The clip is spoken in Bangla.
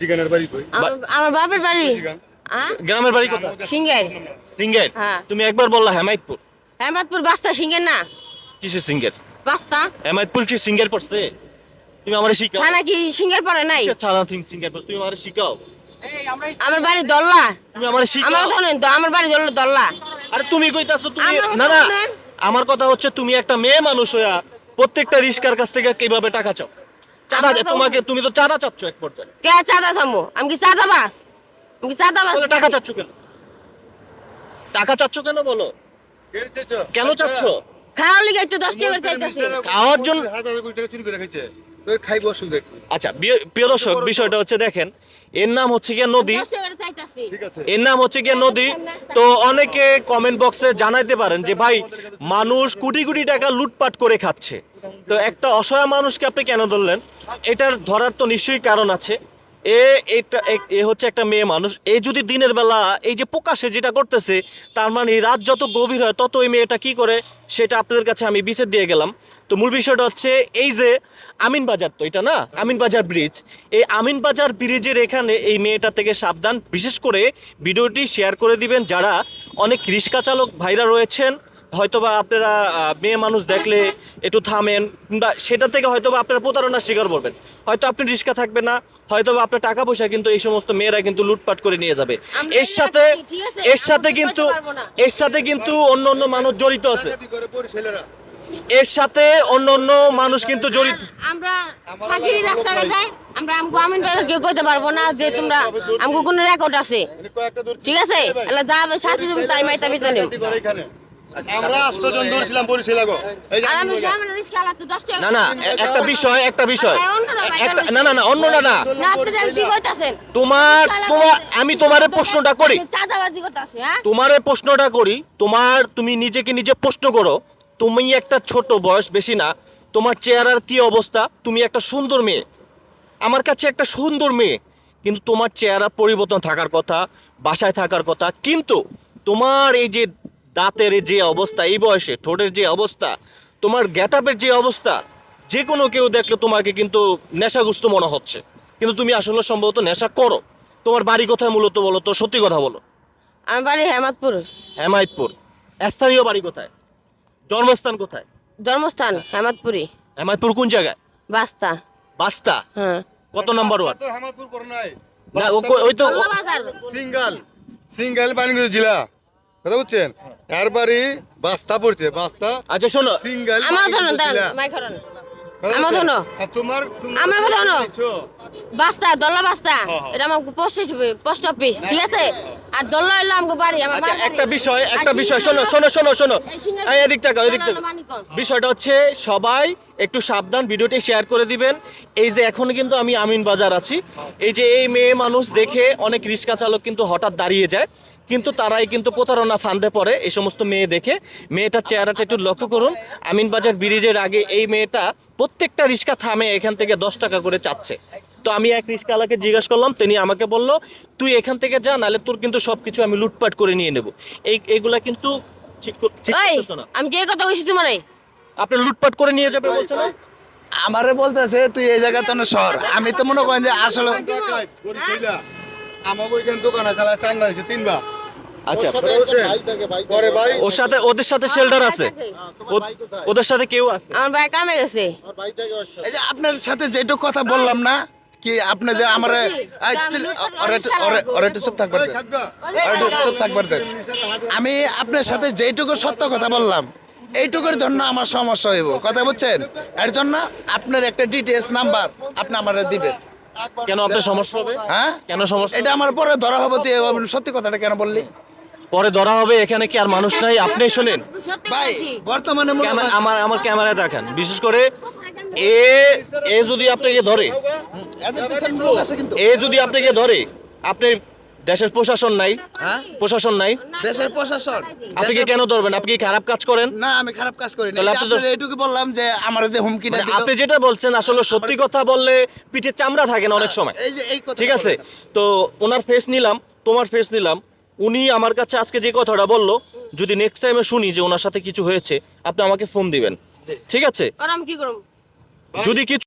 ঠিকানার আমার আমার বাপের বাড়ি। ঠিকান হ্যাঁ গ্রামের বাড়ি কোথায়? সিঙ্গের সিঙ্গের হ্যাঁ। তুমি একবার বললা হেমায়তপুর। হেমাদপুর বাস্তা সিঙ্গের না? কিসের সিঙ্গের বাস্তা? হেমায়তপুর কি সিঙ্গের পড়ছে? তুমি আমারে শিখাও। থানা কি সিঙ্গের পরে নাই? থিং সিঙ্গের তুমি আমারে শিখাও। আমার বাড়ি দল্লা। তুমি আমারে আমার শিখাও। ধরেন তো আমার বাড়ি দল্লা দল্লা। আরে তুমি কইতাছো তুমি আমার কথা না। না আমার কথা হচ্ছে তুমি একটা মেয়ে মানুষ হইয়া প্রত্যেকটা রিস্কার কাছ থেকে কীভাবে টাকা চাও? চাঁদা তোমাকে তুমি তো চাঁদা চাচ্ছো এক পর্যায়ে। কে চাঁদা সামু আমি কি চাঁদা বাস আমি কি চাঁদা বাস টাকা চাচ্ছো কেন? টাকা চাচ্ছো কেন বলো? কে চাচ্ছ? কেন চাচ্ছ? খাওয়ার লিগে একটু দশ টাকা খাওয়ার জন্য- হাজার কোটি টাকা চুরি করে রেখেছে আচ্ছা প্রিয় দর্শক বিষয়টা হচ্ছে দেখেন এর নাম হচ্ছে গিয়ে নদী। এর নাম হচ্ছে গিয়ে নদী। তো অনেকে কমেন্ট বক্সে জানাইতে পারেন যে ভাই মানুষ কোটি কোটি টাকা লুটপাট করে খাচ্ছে। তো একটা অসহায় মানুষকে আপনি কেন ধরলেন? এটার ধরার তো নিশ্চয়ই কারণ আছে। এ, এটা, এ- হচ্ছে একটা মেয়ে মানুষ। এ যদি দিনের বেলা এই যে প্রকাশে যেটা করতেছে, তার মানে এই রাত যত গভীর হয়, তত এই মেয়েটা কি করে? সেটা আপনাদের কাছে আমি বিচার দিয়ে গেলাম। তো মূল বিষয়টা হচ্ছে এই যে আমিন বাজার তো, এটা না? আমিন বাজার ব্রিজ এই আমিন বাজার ব্রিজের এখানে এই মেয়েটা থেকে সাবধান। বিশেষ করে ভিডিওটি শেয়ার করে দিবেন যারা অনেক রিক্সা চালক ভাইরা রয়েছেন। হয়তোবা আপনারা মেয়ে মানুষ দেখলে একটু থামেন কিংবা সেটা থেকে হয়তোবা আপনারা প্রতারণার শিকার করবেন। হয়তো আপনি রিক্সা থাকবে না হয়তোবা আপনার টাকা পয়সা কিন্তু এই সমস্ত মেয়েরা কিন্তু লুটপাট করে নিয়ে যাবে। এর সাথে? এর সাথে কিন্তু। এর সাথে কিন্তু অন্য অন্য মানুষ জড়িত আছে। এর সাথে অন্য অন্য মানুষ কিন্তু জড়িত। আমরা ফাঁকিরি রাস্তায় যাই আমরা আমগো আমিন কেউ কইতে পারব না যে তোমরা আমগো কোনো রেকর্ড আছে। ঠিক আছে? এলা যা শাস্তি তুমি তাই মাইতা পিতা নেও ডাকাতি করে এখানে। আমরা আষ্টজন ধরছিলাম বরিশালে গো। এই যে আমি বাজার। সামনে রিস্কা আলা তো 10 টাকা না না একটা বিষয় একটা বিষয়। আচ্ছা, না না না অন্যটা না। তোমার তোমার আমি তোমারে প্রশ্নটা করি। হ্যাঁ? তোমারে প্রশ্নটা করি। তোমার তুমি নিজেকে নিজে প্রশ্ন করো। তুমি একটা ছোট বয়স বেশি না। তোমার চেহারার কি অবস্থা? তুমি একটা সুন্দর মেয়ে। আমার কাছে একটা সুন্দর মেয়ে। কিন্তু তোমার চেহারা পরিবর্তন থাকার কথা বাসায় থাকার কথা। কিন্তু তোমার এই যে দাঁতের যে অবস্থা এই বয়সে ঠোঁটের যে অবস্থা তোমার গ্যাটাপের যে অবস্থা যে কোনো কেউ দেখলে তোমাকে কিন্তু নেশাগ্রস্ত মনে হচ্ছে। কিন্তু তুমি আসলে সম্ভবত নেশা করো। তোমার বাড়ি কোথায় মূলত বলো তো? সত্যি কথা বলো। আমার বাড়ি হেমাদপুর। হেমায়তপুর। স্থানীয় বাড়ি কোথায়? জন্মস্থান কোথায়? জন্মস্থান হেমাদপুরি হেমায়তপুর কোন জায়গায়? বাস্তা। বাস্তা? হ্যাঁ। কত নাম্বার ওয়ার্ড? তো হামাদপুর পরে নাই। না ও ওই তো সিঙ্গাল। সিঙ্গাল বাণিজ্য জেলা। কথা বুঝছেন এর বাড়ি বাস্তা পড়ছে বাস্তা আচ্ছা শোনো সিঙ্গেল আমার জেলা। দাঁড়ান হরান আমার? ধরো। তোমার তুমি আমার শোনো। বাস্তা দলা বাস্তা হ্যাঁ, হ্যাঁ। এটা আমার পোস্ট পোস্ট অফিস ঠিক আছে আর দল্লা হইল আমাকে বাড়ি আমার আচ্ছা একটা বিষয় একটা বিষয় শোনো শোনো শোনো শোনো। এই এদিক থেকে এদিক থেকে বিষয়টা হচ্ছে সবাই একটু সাবধান ভিডিওটি শেয়ার করে দিবেন। এই যে এখন কিন্তু আমি আমিন বাজার আছি। এই যে এই মেয়ে মানুষ দেখে অনেক রিক্সা চালক কিন্তু হঠাৎ দাঁড়িয়ে যায়। কিন্তু তারাই কিন্তু প্রতারণা ফান্দে পড়ে এই সমস্ত মেয়ে দেখে। মেয়েটার চেহারাটা একটু লক্ষ্য করুন। আমিন বাজার ব্রিজের আগে এই মেয়েটা প্রত্যেকটা রিক্সা থামে এখান থেকে দশ টাকা করে চাচ্ছে। তো আমি এক রিক্সাওয়ালাকে জিজ্ঞাসা করলাম তিনি আমাকে বলল তুই এখান থেকে যা নাহলে তোর কিন্তু সবকিছু আমি লুটপাট করে নিয়ে নেব। এই এইগুলা কিন্তু ঠিক ঠিক করতেছো না। আমি কে কথা কইছি তোমার? আপনি লুটপাট করে নিয়ে যাবে বলছেন না? আমারে বলতেছে তুই এই জায়গা তো না শহর। আমি তো মনে করেন যে আসলে বরিশালে। আমাকে ওইখানে দোকান আছে চালা চাঙ্গা আছে তিনবার। আচ্ছা ভাই ওর সাথে ওদের সাথে শেল্টার আছে। ওদের সাথে কেউ আছে। আমার ভাই কামে গেছে। এই যে আপনার সাথে যেটুকু কথা বললাম না কি আপনি যে আমার একটু চুপ থাকবার চুপ থাকবার দেন। আমি আপনার সাথে যেটুকু সত্য কথা বললাম এইটুকুর জন্য আমার সমস্যা হইব। কথা বুঝছেন? এর জন্য আপনার একটা ডিটেলস নাম্বার আপনি আমার দিবেন। কেন আপনার সমস্যা হবে? হ্যাঁ? কেন সমস্যা? এটা আমার পরে ধরা হবে তুই সত্যি কথাটা কেন বললি? পরে ধরা হবে এখানে কি আর মানুষ নাই? আপনি শোনেন। ভাই বর্তমানে ক্যামেরা- আমার আমার ক্যামেরায় দেখেন। বিশেষ করে এ এ যদি আপনাকে ধরে এদের পিছনে লোক আছে কিন্তু। এ যদি আপনাকে ধরে আপনি দেশের প্রশাসন নাই হ্যাঁ? প্রশাসন নাই দেশের প্রশাসন। আপনি কি কেন ধরবেন? আপনি কি খারাপ কাজ করেন? না আমি খারাপ কাজ করি না আপনি এইটুকু বললাম যে আমার যে হুমকিটা মানে আপনি যেটা বলছেন আসলে সত্যি কথা বললে পিঠে চামড়া থাকে না অনেক সময়। এই যে এই কথা ঠিক আছে? তো ওনার ফেস নিলাম তোমার ফেস নিলাম। উনি আমার কাছে আজকে যে কথাটা বলল যদি নেক্সট টাইমে শুনি যে ওনার সাথে কিছু হয়েছে আপনি আমাকে ফোন দিবেন। ঠিক আছে? আর আমি কি করব? যদি কিছু